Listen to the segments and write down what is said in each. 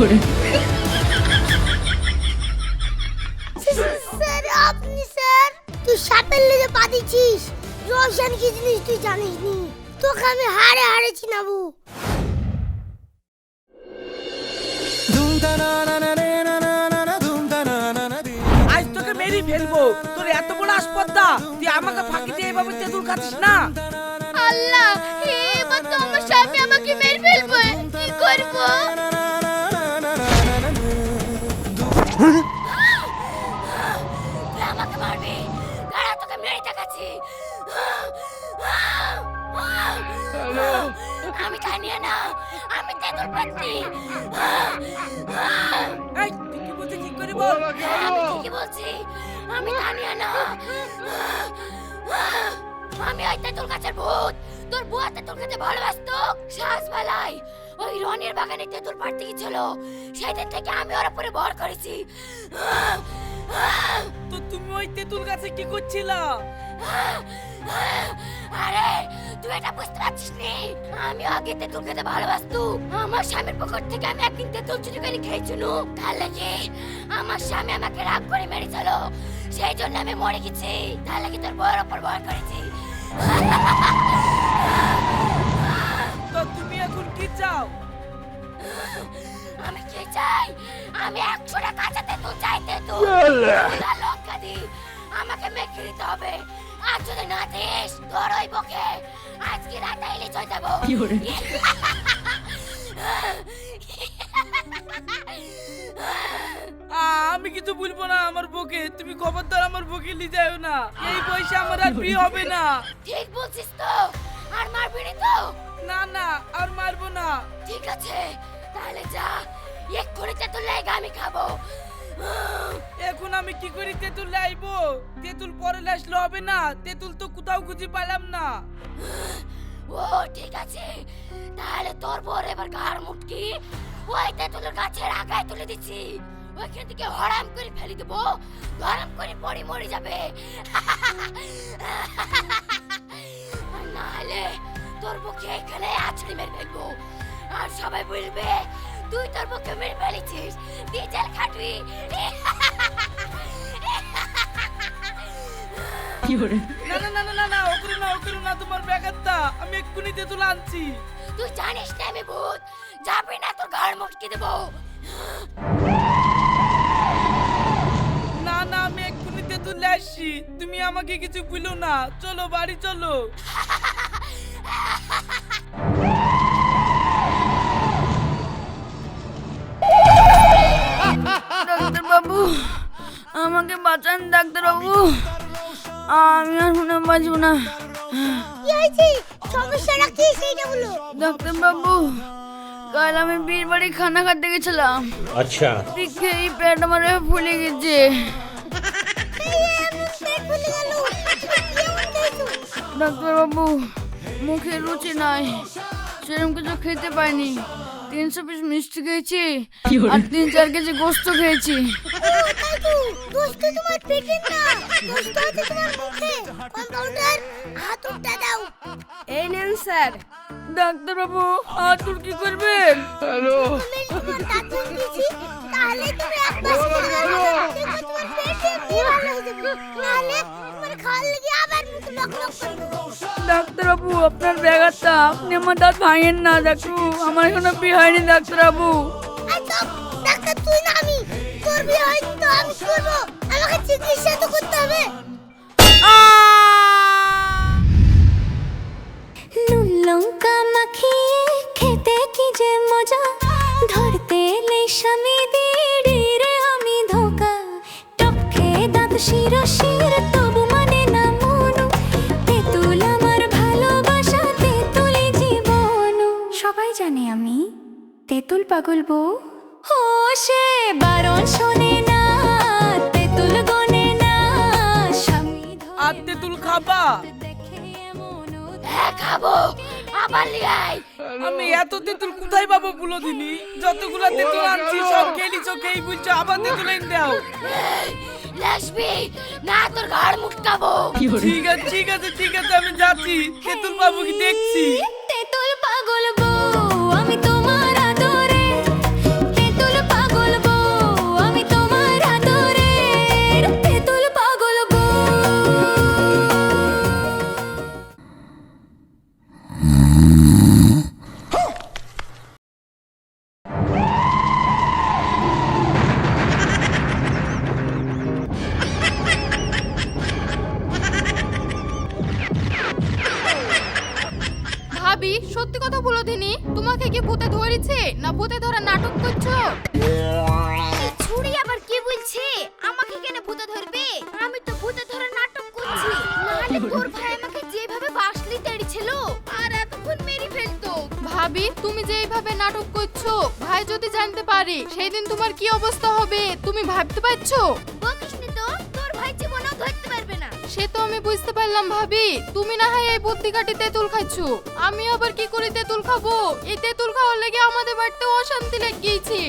করছিস কি করছিস স্যার আপনি স্যার তুই সাপের লেগে পা দিচ্ছিস। রোশন কি জিনিস তুই জানিস নি তোকে আমি হারে হারে চিনাবো। আজ তোকে মেরি ফেলব। তোর এত বড় আসপদ্দা তুই আমাকে ফাঁকি দিয়ে এভাবে তেঁতুল খাচ্ছিস না? আল্লাহ এবার তো আমার স্বামী আমাকে মেরে ফেলবে। কি করব? আমাকে মারবি দাঁড়া তোকে মেরে আমি জানিয়ে না আমি তেঁতুল পাচ্ছি আমি ঠিকই বলছি আমি জানিয়ে না আমি ওই তেঁতুল গাছের ভূত তোর বুয়া তেঁতুল খেতে ভালোবাসতো শ্বাস বেলায় ওই রনের বাগানে তেঁতুল পাড়তে গেছিল সেদিন থেকে আমি ওর উপরে ভর করেছি। তো তুমি ওই তেঁতুল গাছে কি করছিলা? আরে তুই এটা বুঝতে পারছিস নি? আমি আগে তেঁতুল খেতে ভালোবাসতো। আমার স্বামীর পকেট থেকে আমি একদিন তেঁতুল চুরি করে খেয়েছিল তার লাগে আমার স্বামী আমাকে রাগ করে মেরেছিল। সেই জন্য আমি মরে গেছি। তার লাগে তোর বউয়ের ওপর ভয় করেছি। আমি কি চাই? আমি একশোটা কাঁচা তেঁতুল চাই তেঁতুল আর লঙ্কা দি। আমাকে মেখে দিতে হবে। আর যদি না দিস তোর ওই বকে। আজকে রাতে ইলিশ হয়ে যাব। আমি কিছু বলব না আমার বকে তুমি খবরদার আমার বকে নিয়ে যাও না। এই বয়সে আমার আর বিয়ে হবে না। ঠিক বলছিস তো। আর মারবি নি তো? না না আর মারবো না। ঠিক আছে। তাহলে যা এক্ষুনি তেঁতুল লেগে আমি খাব। এখন আমি কি করি তেঁতুল লাইবো? তেঁতুল পরে লাসলে হবে না তেঁতুল তো কোথাও খুঁজে পেলাম না। ও ঠিক আছে। তাহলে তোর বর এবার ঘাড় মুটকি ওই তেঁতুলের গাছের আগায় তুলে দিচ্ছি। ওইখান থেকে হরাম করে ফেলে দেবো। গরম করে পড়ে মরে যাবে। নাহলে তোর বুকে এখানে আছড়ে মেরে ফেলব। আর সবাই বলবে তুই তোর বুকে মেরে ফেলেছিস জেল খাটবি না না না না না না ওগুলো না ওগুলো না তোমার ব্যাগারটা আমি এক্ষুনি তেঁতুল আনছি। তুই জানিস না আমি ভূত। যাবি না তোর ঘাড় মুটকি দেবো। না না আমি এক্ষুনি তেঁতুল আসছি। তুমি আমাকে কিছু বলো না। চলো বাড়ি চলো। বাবু আমাকে বাঁচান ডাক্তারবাবু আমি আর শুনে বাঁচব না। কি হয়েছে? সমস্যাটা কি কাল আমি বিয়ের বাড়ি খানা খাতে গেছিলাম। আচ্ছা। দেখে এই পেট আমার ফুলে গেছে। ডাক্তার বাবু মুখে রুচি নাই। সেরকম কিছু খেতে পাইনি। তিনশো পিস মিষ্টি খেয়েছি আর তিন চার কেজি গোস্ত খেয়েছি। ও তাই তো দোষ তো তোমার পেটের না দোষ হচ্ছে তোমার মুখে কম্পাউন্ডার হাতুড়টা দাও এই নেন স্যার। ডাক্তার বাবু আতুর কি করবেন? আমি তোমার দাঁত ভেঙে তাহলে তুমি এক মাস দেখো তোমার পেটে কি ভালো হয়ে যাবে নাহলে তোমার খাওয়ার লেগে আবার মুখ লক লক করবে ডাক্তার বাবু আপনার ব্যাগারটা আপনি আমার দাঁত ভাঙেন না ডাক্তার আমার এখনও বিয়ে হয়নি ডাক্তার বাবু। আর তো ডাক্তার তুই না আমি। তোর বিয়ে হয়নি তো আমি করব। আমাকে চিকিৎসা তো করতে হবে। নুন লঙ্কা মাখিয়ে খেতে কি যে মজা? ধরতে স্বামী রে আমি ধোকা। টপকে দাঁত শির শির তবু তেঁতুল পাগল বউ? ও সে বারণ শোনে না তেঁতুল গনে না। স্বামী আর তেঁতুল খাবা? খাব আবার লিয়াই আমি এত তেঁতুল কোথায় পাবো বলো দিনি? যতগুলো তেঁতুল আনছি সব খেলি চোখেই বুঝছ আবার তেঁতুল এনে দাও। লাসবি না তোর ঘাড় মুটকাবো। ঠিক আছে ঠিক আছে ঠিক আছে আমি যাচ্ছি। তেঁতুল পাবো কি দেখছি? তেঁতুল পাগল ভাবি তুমি যে এইভাবে নাটক করছ ভাই যদি জানতে পারে সেই দিন তোমার কি অবস্থা হবে তুমি ভাবতে পারছ? বকিসনি তো তোর ভাই জীবনেও ধরতে পারবে না। সে তো আমি বুঝতে পারলাম ভাবি তুমি না হয় এই বুদ্ধি কাটি তেঁতুল খাচ্ছো। আমি আবার কি করে তেঁতুল খাব? এই তেঁতুল খাওয়ার লেগে আমাদের বাড়িতে অশান্তি লেগে গিয়েছে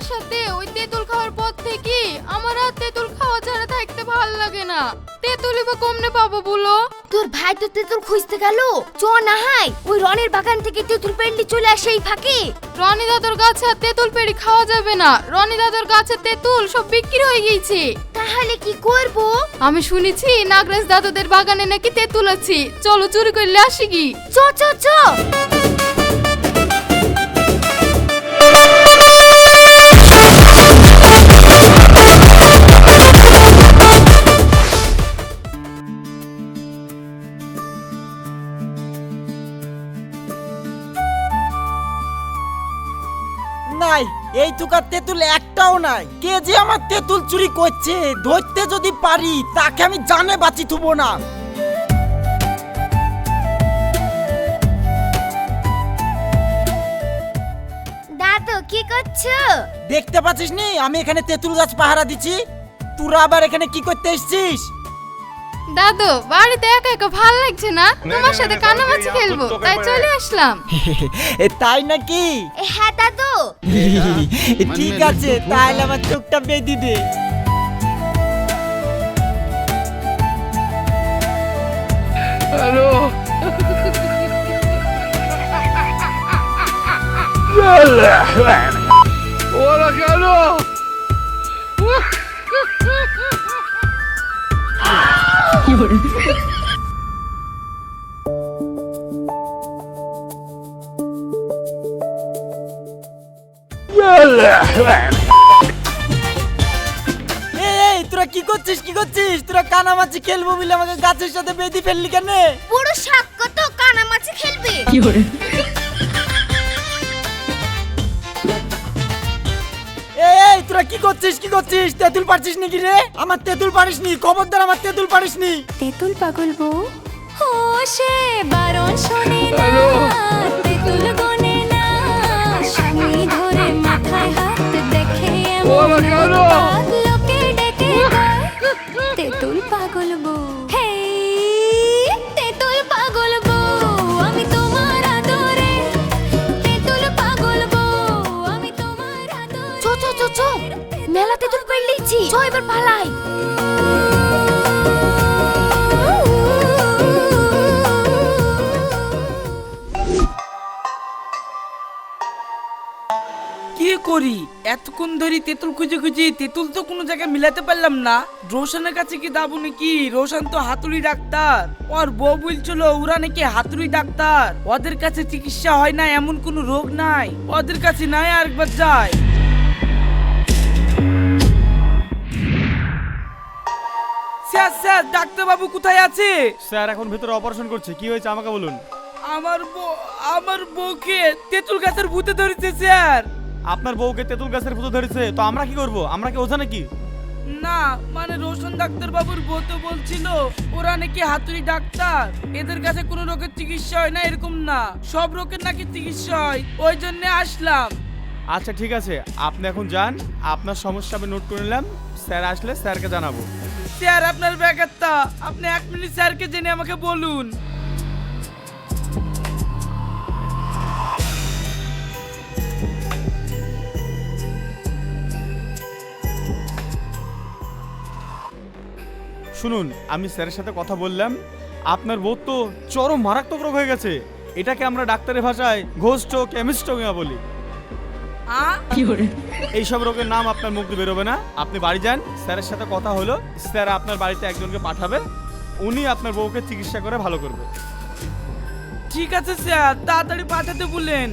তোমার সাথে ওই তেঁতুল খাওয়ার পর থেকে আমার আর তেঁতুল খাওয়া ছাড়া থাকতে ভালো লাগে না। তেঁতুলই বা কমনে পাবো বলো? তোর ভাই তো তেঁতুল খুঁজতে গেল। চ না হাই ওই রনের বাগান থেকে তেঁতুল চলে আসে এই ফাঁকে। রনি দাদুর গাছে আর তেঁতুল পেড়ি খাওয়া যাবে না। রনি দাদুর গাছে তেঁতুল সব বিক্রি হয়ে গিয়েছে। তাহলে কি করব? আমি শুনেছি নাগরাজ দাদুদের বাগানে নাকি তেঁতুল আছে। চলো চুরি করলে আসি কি? চ চ চ। এই তুকার তেঁতুল একটাও নাই। কে যে আমার তেঁতুল চুরি করছে ধরতে যদি পারি তাকে আমি জানে বাঁচি থুবো না। দাদু কি করছ? দেখতে পাচ্ছিস নি? আমি এখানে তেঁতুল গাছ পাহারা দিচ্ছি। তোরা আবার এখানে কি করতে এসেছিস? দাদু বাড়িতে একা একা ভালো লাগছে না? তোমার সাথে কানামাছি খেলব তাই চলে আসলাম। এ তাই নাকি? হ্যাঁ দাদু। ঠিক আছে তাহলে আমার চোখটা বেঁধি দে। এই, এই তোরা কি করছিস কি করছিস? তোরা কানামাছি খেলব বলে আমাকে গাছের সাথে বেঁধে ফেললি কেন? পুরো সাক্ষ্য তো কানামাছি খেলবে? কি এই তোরা কি করছিস কি করছিস? তেঁতুল পারছিস নাকি রে? আমার তেঁতুল পারিস নি খবরদার আমার তেঁতুল পারিস নি। তেঁতুল পাগল বউ? ও সে বারণ শোনে না তেঁতুল গনে না। স্বামী ধরে মাথায় হাত দেখে এমন উৎপাত চ এবার পালাই। করি? এতক্ষণ ধরে তেঁতুল খুঁজে খুঁজে তেঁতুল তো কোনো জায়গায় মিলাতে পারলাম না। রোশনের কাছে কি দাবো নাকি? রোশন তো হাতুড়ি ডাক্তার। ওর বউ বলছিল, ওরা নাকি হাতুড়ি ডাক্তার। ওদের কাছে চিকিৎসা হয় না, এমন কোনো রোগ নাই। ওদের কাছে নাই আরেকবার যায়। স্যার স্যার ডাক্তার বাবু কোথায় আছে? স্যার এখন ভেতরে অপারেশন করছে। কি হয়েছে আমাকে বলুন। আমার বউ আমার বউকে তেঁতুল গাছের ভূতে ধরেছে স্যার। আপনার বউকে তেঁতুল গাছের ফুটো ধরেছে? তো আমরা কি করব? আমরা কি ওঝা নাকি? না মানে রোশন ডাক্তার বাবুর বউ তো বলছিল ওরা নাকি হাতুড়ি ডাক্তার। এদের কাছে কোনো রোগের চিকিৎসা হয় না এরকম না। সব রোগের নাকি চিকিৎসা হয় ওই জন্য আসলাম। আচ্ছা ঠিক আছে। আপনি এখন যান আপনার সমস্যা আমি নোট করে নিলাম। স্যার আসলে স্যারকে জানাব। স্যার, আপনার ব্যাপারটা আপনি এক মিনিট স্যারকে জেনে আমাকে বলুন। শুনুন, আমি স্যারের সাথে কথা বললাম। আপনার বউ তো চরম মারাত্মক রোগ হয়ে গেছে। এটাকে আমরা ডাক্তারের ভাষায় ঘোষ্ট কেমিস্টোমিয়া বলি। আ এইসব রোগের নাম আপনার মুখ বেরোবে না। আপনি বাড়ি যান স্যারের সাথে কথা হলো স্যার আপনার বাড়িতে একজনকে পাঠাবে উনি আপনার বউকে চিকিৎসা করে ভালো করবে। ঠিক আছে স্যার তাড়াতাড়ি পাঠাতে বলেন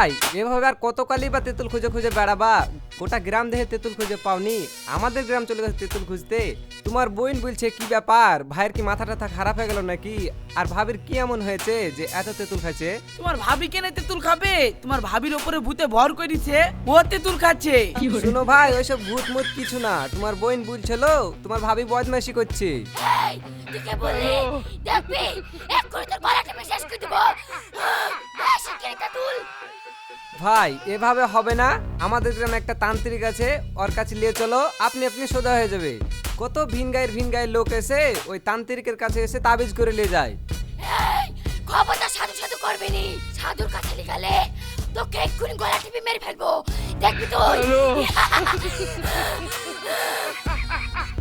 ভাই এভাবে আর কতকালই বা তেঁতুল খুঁজে খুঁজে বেড়াবা? গোটা গ্রাম দেখে তেঁতুল খুঁজে পাওনি। আমাদের গ্রাম চলে গেছে তেঁতুল খুঁজতে। তোমার বোন বলছে কি ব্যাপার? ভাইয়ের কি মাথা টাথা খারাপ হয়ে গেল নাকি? আর ভাবির কি এমন হয়েছে যে এত তেঁতুল খাচ্ছে? তোমার ভাবি কেনে তেঁতুল খাবে? তোমার ভাবির ওপরে ভূতে ভর করেছে ও তেঁতুল খাচ্ছে। শুনো ভাই ওইসব ভূত মুত কিছু না। তোমার বোন বলছিল তোমার ভাবি বদমাইশি করছে। দেখবি? তোর শেষ করে দেবো। বেশি করে তেতুল। ভাই এভাবে হবে না। আমাদের গ্রামে একটা তান্ত্রিক আছে ওর কাছে নিয়ে চলো আপনি আপনি সোজা হয়ে যাবে। কত ভিন গায়ের ভিন গায়ের লোক এসে ওই তান্ত্রিকের কাছে এসে তাবিজ করে নিয়ে যায়। এই খবরদার সাধু সাধু করবি নি? সাধুর কাছে লিখালে তোকে এক্ষুনি গলা টিপে মেরে ফেলব। দেখবি তুই?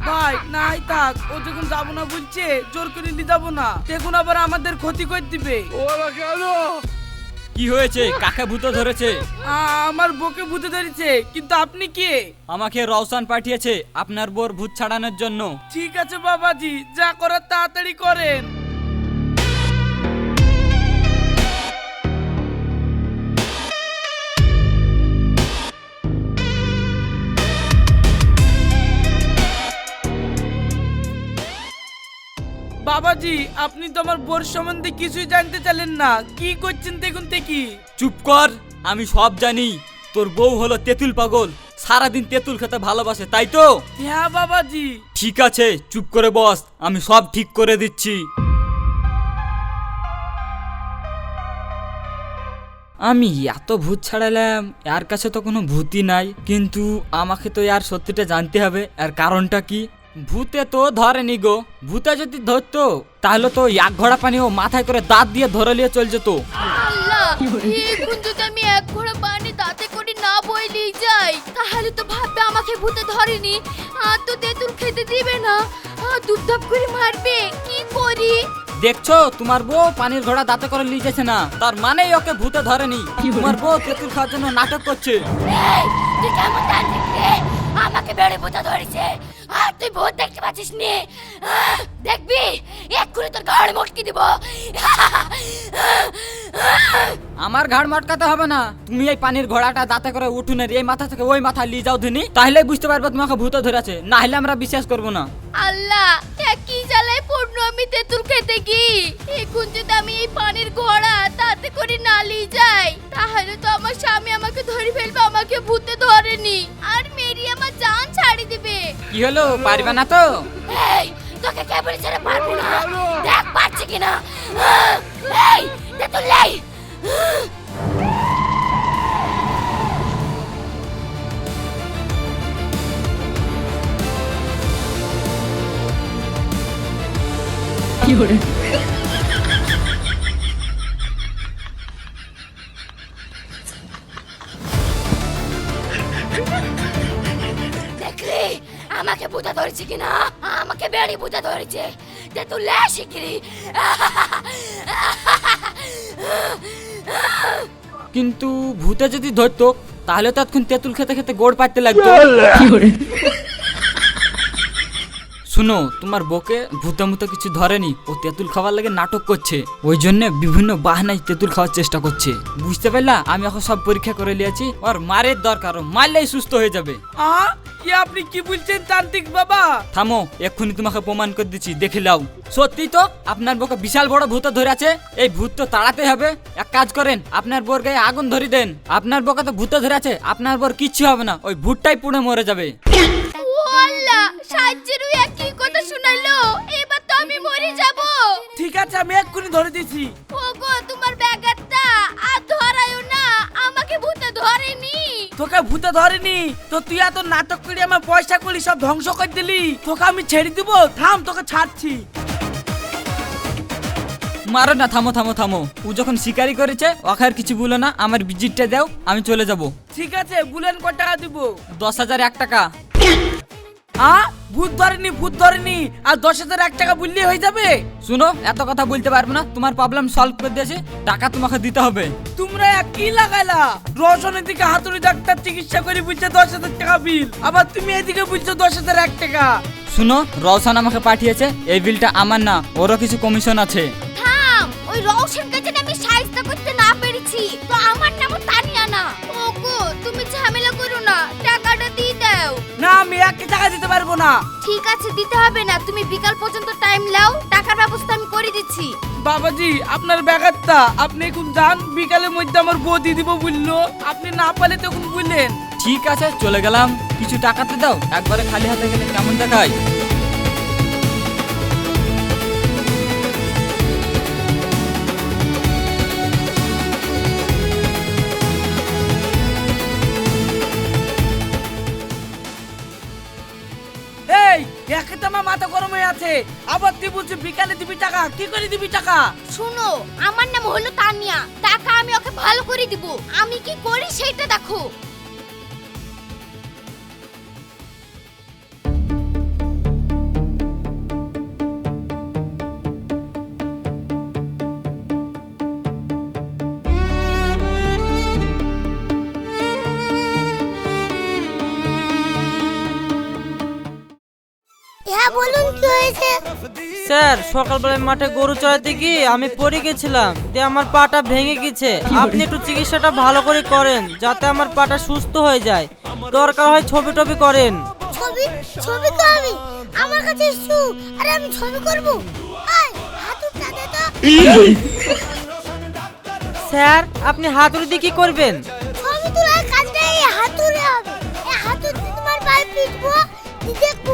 ভাই নাই থাক ও যখন যাব না বলছে জোর করে নিয়ে যাব না। দেখুন আবার আমাদের ক্ষতি করে দিবে। কি হয়েছে? কাকে ভূত ধরেছে? আমার বউকে ভূত ধরেছে কিন্তু আপনি কে? আমাকে রওশন পাঠিয়েছে আপনার বোর ভূত ছাড়ানোর জন্য। ঠিক আছে বাবাজি যা করার তাড়াতাড়ি করেন। বাবাজি আপনি তো আমার বোর সম্বন্ধে কিছুই জানতে চাইলেন না। কি করছেন দেখুন দেখি। চুপ কর আমি সব জানি। তোর বউ হলো তেঁতুল পাগল। সারাদিন তেঁতুল খেতে ভালোবাসে তাই তো? হ্যাঁ বাবাজি। ঠিক আছে চুপ করে বস আমি সব ঠিক করে দিচ্ছি। আমি এত ভূত ছাড়ালাম এর কাছে তো কোনো ভূতই নাই। কিন্তু আমাকে তো আর সত্যিটা জানতে হবে আর কারণটা কি? ভূতে তো ধরেনি গো। ভূতে যদি ধরতো তাহলে তো এক ঘোড়া পানি ও মাথায় করে দাঁত দিয়ে ধরে নিয়ে চল যেত। আল্লাহ এখন যদি আমি এক ঘোড়া পানি তাতে করে না বইলেই যাই তাহলে তো ভাববে আমাকে ভূতে ধরেনি। আর তো তেঁতুল খেতে দিবে না। আর দুধ করে মারবে কি করি? দেখছ তোমার বউ পানির ঘোড়া দাঁতে করে নিয়ে যাচ্ছে না। তার মানেই ওকে ভূতে ধরেনি। তোমার বউ তেঁতুল খাওয়ার জন্য নাটক করছে। তুই কেমন তান্ত্রিক আমাকে বেড়ে বোঝা ধরেছে। আর তুই ভূত দেখতে পাচ্ছিস নি? দেখবি? এক্ষুনি তোর ঘাড় মটকে দিব। আমার ঘাড় মটকাতে হবে না। তুমি এই পানির ঘোড়াটা দাঁতে করে উঠুনের এই মাথা থেকে ওই মাথা নিয়ে যাও ধুনি তাহলে বুঝতে পারব তোমাকে ভূত ধরেছে। না হলে আমরা বিশ্বাস করব না। আল্লাহ কি আমি তেঁতুল খেতে কি এখন যদি আমি এই পানির ঘোড়া তাতে করে নালি যাই। তাহলে তো আমার স্বামী আমাকে ধরে ফেলবে আমাকে ভূতে ধরেনি। আর মেরি আমার জান ছাড়ি দিবে। কি হলো? পারবে না তো? এই তোকে কে বলেছে রে পারব না? দেখ পারছি কিনা? এই তেতুল লাই দেখলি? আমাকে বুঝা ধরেছে কিনা? আমাকে বেড়ি বুঝা ধরেছে। তেতুল লাই শিগগিরি কিন্তু ভূতে যদি ধরতো তাহলে তো এতক্ষণ তেঁতুল খেতে খেতে গোড় পাইতে লাগতো। শুনো তোমার বকে ভূতে মুতে কিছু ধরেনি ও তেঁতুল খাওয়ার লাগে নাটক করছে। ওই জন্য বিভিন্ন বাহানায় তেঁতুল খাওয়ার চেষ্টা করছে। বুঝতে পারলা? আমি এখন সব পরীক্ষা করে নিয়েছি ওর মারের দরকার ও মারলেই সুস্থ হয়ে যাবে। আ? কি আপনি কি বলছেন তান্ত্রিক বাবা? থামো এক্ষুনি তোমাকে প্রমাণ করে দিচ্ছি দেখে লাও সত্যি তো আপনার বউকে বিশাল বড় ভূত ধরে আছে এই ভূত তো তাড়াতে হবে। এক কাজ করেন আপনার বোর গায়ে আগুন ধরে দেন। আপনার বউকে তো ভূত ধরে আছে আপনার বোর কিচ্ছু হবে না ওই ভূতটাই পুড়ে মরে যাবে। আল্লাহ সাজ্জেরু একই কথা শুনাইলো। এবার তো আমি মরে যাব। ঠিক আছে আমি এক্ষুনি ধরে দিছি। ওগো তোমার ব্যাগারটা আর ধরায়ও না আমাকে ভূতে ধরেনি। তোকে ভূতে ধরেনি তো তুই এত নাটক করে আমার পয়সা করি সব ধ্বংস করে দিলি। তোকে আমি ছেড়ে দিব থাম তোকে ছাড়ছি। মারো না থামো থামো থামো। ও যখন শিকারি করেছে ওকে আর কিছু বলো না আমার ভিজিটটা দাও আমি চলে যাব। ঠিক আছে বুলেন কত টাকা দিব? দশ হাজার এক টাকা। আ, ভূত ধরেনি ভূত ধরেনি। আর দশ হাজার এক টাকা বললে হয়ে যাবে। শুনো, এত কথা বলতে পারব না। তোমার প্রবলেম সলভ করে দিয়েছি। টাকা তোমাকে দিতে হবে। তোমরা এক কি লাগাইলা। রোশনের দিকে হাতুড়ি ডাক্তার চিকিৎসা করে বলছে দশ হাজার টাকা বিল আবার তুমি এদিকে বলছো দশ হাজার এক টাকা। শুনো রওশন আমাকে পাঠিয়েছে। এই বিলটা আমার না। ওরও কিছু কমিশন আছে। একে টাকা দিতে পারব না। ঠিক আছে দিতে হবে না। তুমি বিকাল পর্যন্ত টাইম লাও টাকার ব্যবস্থা আমি করে দিচ্ছি। বাবাজি আপনার ব্যাঘাতটা আপনি এখন যান বিকালের মধ্যে আমার বউ দিয়ে দিব বলল। আপনি না পারলে তখন বললেন। ঠিক আছে চলে গেলাম। কিছু টাকাতে দাও একবারে খালি হাতে গেলে কেমন দেখায়? আছে আবার তুই বলছিস বিকালে দিবি টাকা? কি করে দিবি টাকা? শুনো, আমার নাম হলো তানিয়া। টাকা আমি ওকে ভালো করে দিব। আমি কি করি সেটা দেখো। হ্যাঁ বলুন কি হয়েছে? স্যার সকালবেলায় মাঠে গরু চড়াতে গিয়ে আমি পড়ে গেছিলাম দিয়ে আমার পাটা ভেঙে গেছে। আপনি একটু চিকিৎসাটা ভালো করে করেন যাতে আমার পাটা সুস্থ হয়ে যায়। দরকার হয় ছবি টবি করেন। ছবি ছবি তো আমি আমার কাছে আরে আমি ছবি করব। আয় হাতুড়টা দে তো। স্যার আপনি হাতুড়ি দিয়ে কি করবেন? ছবি তোলার কাজটা এই হাতুড়ে হবে। এই হাতুড় তোমার পায়ে পিটবো দেখব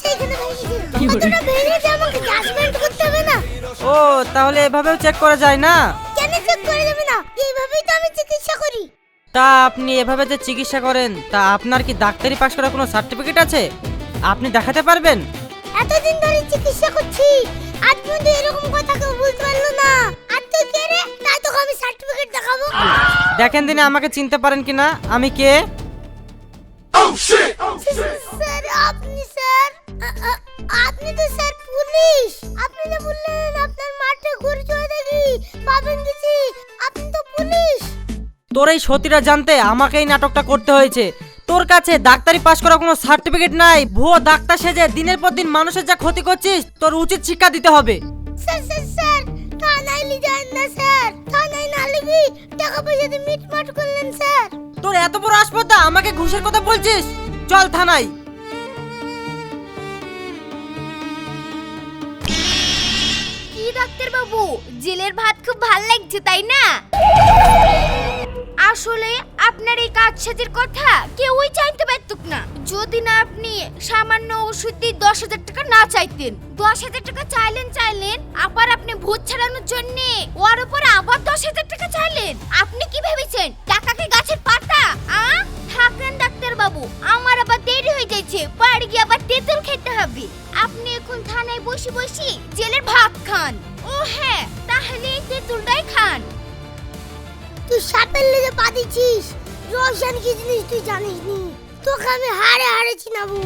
সেইখানে ভেঙে দিবো কতটা ভেঙেছে আমাকে জাজমেন্ট করতে হবে না? ও তাহলে এভাবেও চেক করা যায় না? কেন চেক করে দেবে না? এইভাবেই তো আমি চিকিৎসা করি। তা আপনি এভাবে যে চিকিৎসা করেন তা আপনার কি ডাক্তারি পাশ করার কোনো সার্টিফিকেট আছে? আপনি দেখাতে পারবেন? এতদিন ধরে চিকিৎসা করছি। আজ পর্যন্ত এরকম কথা কেউ বলতে পারল না। আর তুই কে রে? তাই তোকে আমি সার্টিফিকেট দেখাবো। দেখেন দিনে আমাকে চিনতে পারেন কিনা। আমি কে? স্যার আপনি স্যার আ- আ- আপনি তো স্যার পুলিশ আপনি যে বললেন আপনার মাঠে ঘুরে চলে দেখি পাবেন গেছি আপনি তো পুলিশ তোর এই সতীরা জানতে আমাকে এই নাটকটা করতে হয়েছে। তোর কাছে ডাক্তারি পাশ করা কোনো সার্টিফিকেট নাই। ভুয়ো ডাক্তার সেজে দিনের পর দিন মানুষের যা ক্ষতি করছিস তোর উচিত শিক্ষা দিতে হবে। স্যার স্যার স্যার থানায় নিয়ে যান না স্যার থানায় না লিখি টাকা পয়সা দিয়ে মিটমাট করলেন স্যার তোর এত বড় আসপর্দা, আমাকে ঘুষের কথা বলছিস? চল থানায়। কি ডাক্তার বাবু জেলের ভাত খুব ভালো লাগছে, তাই না? আসলে আপনার এই কাজ সাজের কথা কেউই চাইতে পারতুক না। যদি না আপনি সামান্য ওষুধ দিয়ে দশ হাজার টাকা না চাইতেন, দশ হাজার টাকা চাইলেন চাইলেন, আবার আপনি ভূত ছাড়ানোর জন্য ওর উপর আবার দশ হাজার টাকা চাইলেন, আপনি কি ভেবেছেন? টাকাকে গাছের পাতা, আ? থাকেন ডাক্তার বাবু আমার আবার দেরি হয়ে যাচ্ছে, বাড়ি গিয়ে আবার তেঁতুল খেতে হবে। আপনি এখন থানায় বসে বসে জেলের ভাত খান। ও হ্যাঁ তাহলে তেঁতুলটাই খান। তুই সাপের লেগে পা দিচ্ছিস? রোশন, কি জিনিস তুই জানিস নি তোকে আমি হারে হারে চিনাবো।